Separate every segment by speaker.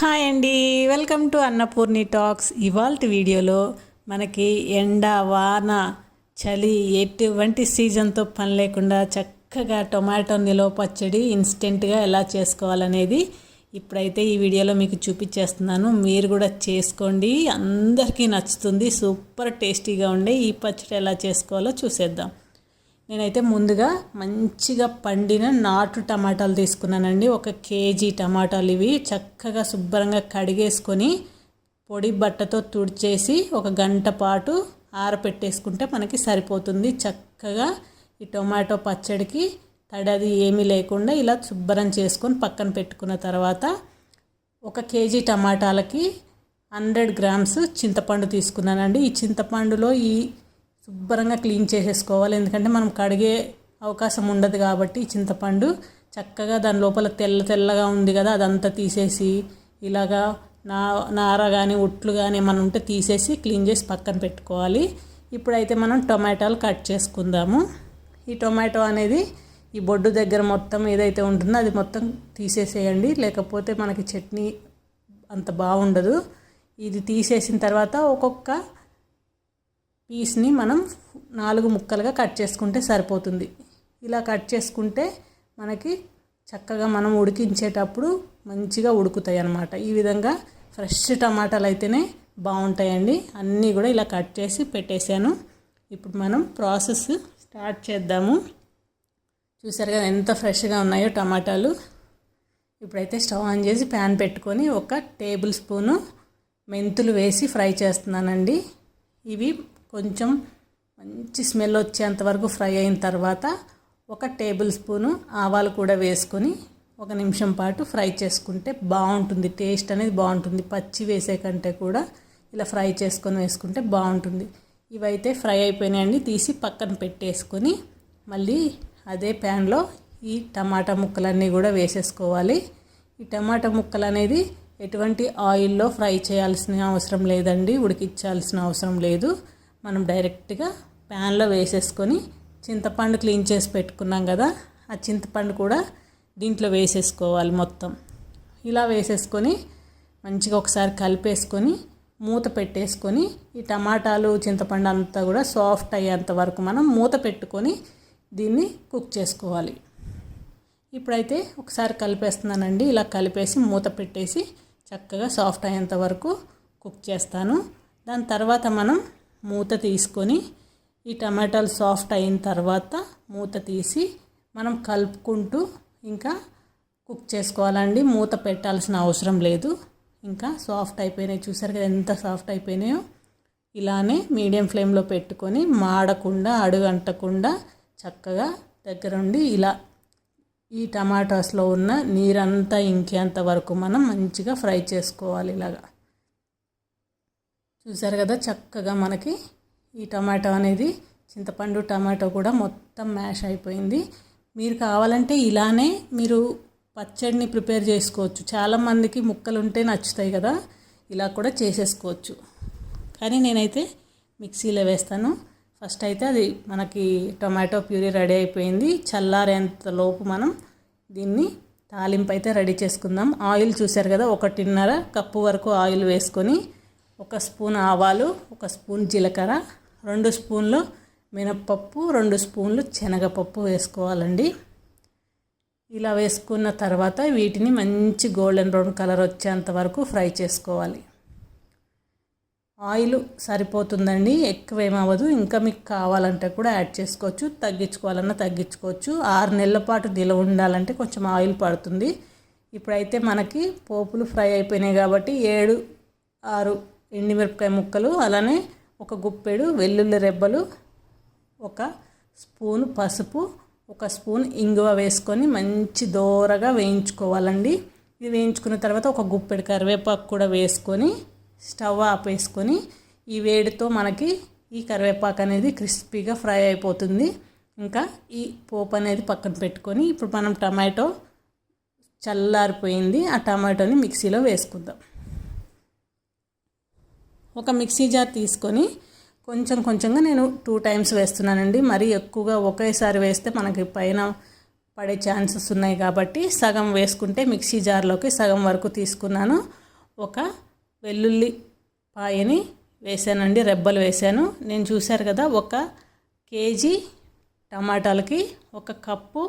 Speaker 1: Hi అండి. Welcome to Annapurni talks. ఇవాళ వీడియోలో మనకి ఎండ వాన చలి ఎటువంటి సీజన్తో పని లేకుండా చక్కగా టొమాటో నిలవ పచ్చడి ఇన్స్టెంట్గా ఎలా చేసుకోవాలనేది ఇప్పుడైతే ఈ వీడియోలో మీకు చూపించేస్తున్నాను. మీరు కూడా చేసుకోండి. అందరికీ నచ్చుతుంది. సూపర్ టేస్టీగా ఉండే ఈ పచ్చడి ఎలా చేసుకోవాలో చూసేద్దాం. నేనైతే ముందుగా మంచిగా పండిన నాటు టమాటాలు తీసుకున్నానండి. ఒక కేజీ టమాటాలు ఇవి చక్కగా శుభ్రంగా కడిగేసుకొని పొడి బట్టతో తుడిచేసి ఒక గంట పాటు ఆరపెట్టేసుకుంటే మనకి సరిపోతుంది. చక్కగా ఈ టొమాటో పచ్చడికి తడది ఏమీ లేకుండా ఇలా శుభ్రం చేసుకొని పక్కన పెట్టుకున్న తర్వాత ఒక కేజీ టమాటాలకి హండ్రెడ్ గ్రామ్స్ చింతపండు తీసుకున్నానండి. ఈ చింతపండులో ఈ శుభ్రంగా క్లీన్ చేసేసుకోవాలి. ఎందుకంటే మనం కడిగే అవకాశం ఉండదు కాబట్టి చింతపండు చక్కగా దాని లోపల తెల్ల తెల్లగా ఉంది కదా అదంతా తీసేసి ఇలాగా నా నార కానీ ఉట్లు కానీ ఏమైనా ఉంటే తీసేసి క్లీన్ చేసి పక్కన పెట్టుకోవాలి. ఇప్పుడైతే మనం టొమాటోలు కట్ చేసుకుందాము. ఈ టొమాటో అనేది ఈ బొడ్డు దగ్గర మొత్తం ఏదైతే ఉంటుందో అది మొత్తం తీసేసేయండి. లేకపోతే మనకి చట్నీ అంత బాగుండదు. ఇది తీసేసిన తర్వాత ఒక్కొక్క పీస్ని మనం నాలుగు ముక్కలుగా కట్ చేసుకుంటే సరిపోతుంది. ఇలా కట్ చేసుకుంటే మనకి చక్కగా మనం ఉడికించేటప్పుడు మంచిగా ఉడుకుతాయి అన్నమాట. ఈ విధంగా ఫ్రెష్ టమాటాలు అయితేనే బాగుంటాయండి. అన్నీ కూడా ఇలా కట్ చేసి పెట్టేశాను. ఇప్పుడు మనం ప్రాసెస్ స్టార్ట్ చేద్దాము. చూసారు కదా ఎంత ఫ్రెష్గా ఉన్నాయో టమాటాలు. ఇప్పుడైతే స్టవ్ ఆన్ చేసి ప్యాన్ పెట్టుకొని ఒక టేబుల్ స్పూను మెంతులు వేసి ఫ్రై చేస్తున్నానండి. ఇవి కొంచెం మంచి స్మెల్ వచ్చేంత వరకు ఫ్రై అయిన తర్వాత ఒక టేబుల్ స్పూను ఆవాలు కూడా వేసుకొని ఒక నిమిషం పాటు ఫ్రై చేసుకుంటే బాగుంటుంది. టేస్ట్ అనేది బాగుంటుంది. పచ్చి వేసే కంటే కూడా ఇలా ఫ్రై చేసుకొని వేసుకుంటే బాగుంటుంది. ఇవైతే ఫ్రై అయిపోయినాయండి. తీసి పక్కన పెట్టేసుకొని మళ్ళీ అదే ప్యాన్లో ఈ టమాటా ముక్కలన్నీ కూడా వేసేసుకోవాలి. ఈ టమాటా ముక్కలు అనేది ఎటువంటి ఆయిల్లో ఫ్రై చేయాల్సిన అవసరం లేదండి. ఉడికించాల్సిన అవసరం లేదు. మనం డైరెక్ట్గా ప్యాన్లో వేసేసుకొని చింతపండు క్లీన్ చేసి పెట్టుకున్నాం కదా ఆ చింతపండు కూడా దీంట్లో వేసేసుకోవాలి మొత్తం. ఇలా వేసేసుకొని మంచిగా ఒకసారి కలిపేసుకొని మూత పెట్టేసుకొని ఈ టమాటాలు చింతపండు అంతా కూడా సాఫ్ట్ అయ్యేంత వరకు మనం మూత పెట్టుకొని దీన్ని కుక్ చేసుకోవాలి. ఇప్పుడైతే ఒకసారి కలిపేస్తున్నానండి. ఇలా కలిపేసి మూత పెట్టేసి చక్కగా సాఫ్ట్ అయ్యేంత వరకు కుక్ చేస్తాను. దాని తర్వాత మనం మూత తీసుకొని ఈ టమాటాలు సాఫ్ట్ అయిన తర్వాత మూత తీసి మనం కలుపుకుంటూ ఇంకా కుక్ చేసుకోవాలండి. మూత పెట్టాల్సిన అవసరం లేదు. ఇంకా సాఫ్ట్ అయిపోయినాయి. చూసారు కదా ఎంత సాఫ్ట్ అయిపోయినాయో? ఇలానే మీడియం ఫ్లేమ్లో పెట్టుకొని మాడకుండా అడుగంటకుండా చక్కగా దగ్గరుండి ఇలా ఈ టమాటాస్లో ఉన్న నీరంతా ఇంకేంత వరకు మనం మంచిగా ఫ్రై చేసుకోవాలి ఇలాగా. చూసారు కదా చక్కగా మనకి ఈ టమాటో అనేది చింతపండు టమాటో కూడా మొత్తం మ్యాష్ అయిపోయింది. మీరు కావాలంటే ఇలానే మీరు పచ్చడిని ప్రిపేర్ చేసుకోవచ్చు. చాలామందికి ముక్కలు ఉంటే నచ్చుతాయి కదా ఇలా కూడా చేసేసుకోవచ్చు. కానీ నేనైతే మిక్సీలో వేస్తాను. ఫస్ట్ అయితే అది మనకి టొమాటో ప్యూరీ రెడీ అయిపోయింది. చల్లారేంత లోపు మనం దీన్ని తాలింపు అయితే రెడీ చేసుకుందాం. ఆయిల్ చూసారు కదా ఒకటిన్నర కప్పు వరకు ఆయిల్ వేసుకొని ఒక స్పూన్ ఆవాలు ఒక స్పూన్ జీలకర్ర రెండు స్పూన్లు మినప్పప్పు రెండు స్పూన్లు శనగపప్పు వేసుకోవాలండి. ఇలా వేసుకున్న తర్వాత వీటిని మంచి గోల్డెన్ బ్రౌన్ కలర్ వచ్చేంత వరకు ఫ్రై చేసుకోవాలి. ఆయిల్ సరిపోతుందండి ఎక్కువ ఏమవ్వదు ఇంకా మీకు కావాలంటే కూడా యాడ్ చేసుకోవచ్చు తగ్గించుకోవాలన్నా తగ్గించుకోవచ్చు. ఆరు నెలల పాటు నిలవ ఉండాలంటే కొంచెం ఆయిల్ పడుతుంది. ఇప్పుడైతే మనకి పోపులు ఫ్రై అయిపోయినాయి కాబట్టి ఏడు ఆరు ఎండిమిరపకాయ ముక్కలు అలానే ఒక గుప్పెడు వెల్లుల్లి రెబ్బలు ఒక స్పూన్ పసుపు ఒక స్పూన్ ఇంగువ వేసుకొని మంచి దోరగా వేయించుకోవాలండి. ఇది వేయించుకున్న తర్వాత ఒక గుప్పెడు కరివేపాకు కూడా వేసుకొని స్టవ్ ఆపేసుకొని ఈ వేడితో మనకి ఈ కరివేపాకు అనేది క్రిస్పీగా ఫ్రై అయిపోతుంది. ఇంకా ఈ పోపు అనేది పక్కన పెట్టుకొని ఇప్పుడు మనం టమాటో చల్లారిపోయింది. ఆ టమాటోని మిక్సీలో వేసుకుందాం. ఒక మిక్సీ జార్ తీసుకొని కొంచెం కొంచెంగా నేను టూ టైమ్స్ వేస్తున్నానండి. మరీ ఎక్కువగా ఒకేసారి వేస్తే మనకి పైన పడే ఛాన్సెస్ ఉన్నాయి కాబట్టి సగం వేసుకుంటే మిక్సీ జార్లోకి సగం వరకు తీసుకున్నాను. ఒక వెల్లుల్లి పాయని వేసానండి రెబ్బలు వేసాను. నేను చూశారు కదా ఒక కేజీ టమాటాలకి ఒక కప్పు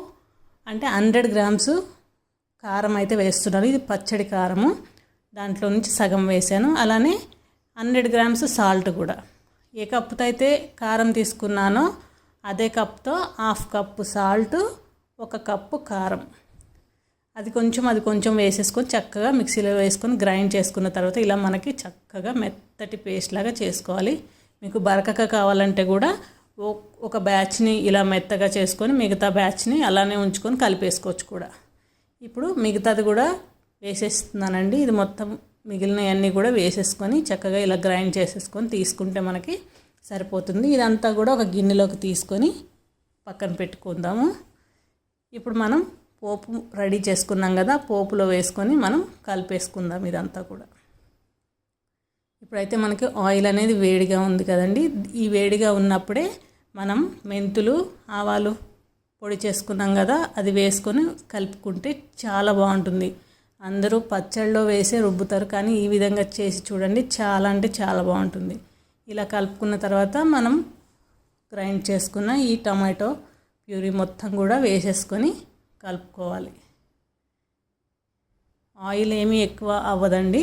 Speaker 1: అంటే హండ్రెడ్ గ్రామ్స్ కారం అయితే వేస్తున్నాను ఇది పచ్చడి కారము. దాంట్లో నుంచి సగం వేసాను. అలానే హండ్రెడ్ గ్రామ్స్ సాల్ట్ కూడా. ఏ కప్పుతో అయితే కారం తీసుకున్నానో అదే కప్తో హాఫ్ కప్పు సాల్ట్ ఒక కప్పు కారం. అది కొంచెం అది కొంచెం వేసేసుకొని చక్కగా మిక్సీలో వేసుకొని గ్రైండ్ చేసుకున్న తర్వాత ఇలా మనకి చక్కగా మెత్తటి పేస్ట్ లాగా చేసుకోవాలి. మీకు బరకక కావాలంటే కూడా ఒక బ్యాచ్ని ఇలా మెత్తగా చేసుకొని మిగతా బ్యాచ్ని అలానే ఉంచుకొని కలిపేసుకోవచ్చు కూడా. ఇప్పుడు మిగతాది కూడా వేసేస్తున్నానండి. ఇది మొత్తం మిగిలినవన్నీ కూడా వేసేసుకొని చక్కగా ఇలా గ్రైండ్ చేసేసుకొని తీసుకుంటే మనకి సరిపోతుంది. ఇదంతా కూడా ఒక గిన్నెలోకి తీసుకొని పక్కన పెట్టుకుందాము. ఇప్పుడు మనం పోపు రెడీ చేసుకున్నాం కదా పోపులో వేసుకొని మనం కలిపేసుకుందాం ఇదంతా కూడా. ఇప్పుడైతే మనకి ఆయిల్ అనేది వేడిగా ఉంది కదండి. ఈ వేడిగా ఉన్నప్పుడే మనం మెంతులు ఆవాలు పొడి చేసుకున్నాం కదా అది వేసుకొని కలుపుకుంటే చాలా బాగుంటుంది. అందరూ పచ్చళ్ళలో వేసి రుబ్బుతారు కానీ ఈ విధంగా చేసి చూడండి చాలా అంటే చాలా బాగుంటుంది. ఇలా కలుపుకున్న తర్వాత మనం గ్రైండ్ చేసుకున్న ఈ టమాటో ప్యూరీ మొత్తం కూడా వేసేసుకొని కలుపుకోవాలి. ఆయిల్ ఏమీ ఎక్కువ అవ్వదండి.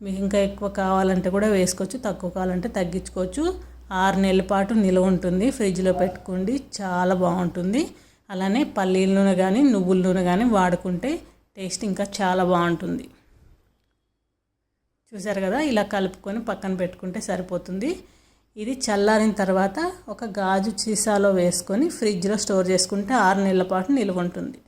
Speaker 1: మీకు ఇంకా ఎక్కువ కావాలంటే కూడా వేసుకోవచ్చు తక్కువ కావాలంటే తగ్గించుకోవచ్చు. ఆరు నెలల పాటు నిల్వ ఉంటుంది ఫ్రిడ్జ్లో పెట్టుకోండి చాలా బాగుంటుంది. అలానే పల్లీల నూనె కానీ నువ్వుల నూనె కానీ వాడుకుంటే టేస్ట్ ఇంకా చాలా బాగుంటుంది. చూసారు కదా ఇలా కలుపుకొని పక్కన పెట్టుకుంటే సరిపోతుంది. ఇది చల్లారిన తర్వాత ఒక గాజు సీసాలో వేసుకొని ఫ్రిడ్జ్లో స్టోర్ చేసుకుంటే ఆరు నెలల పాటు నిల్వ ఉంటుంది.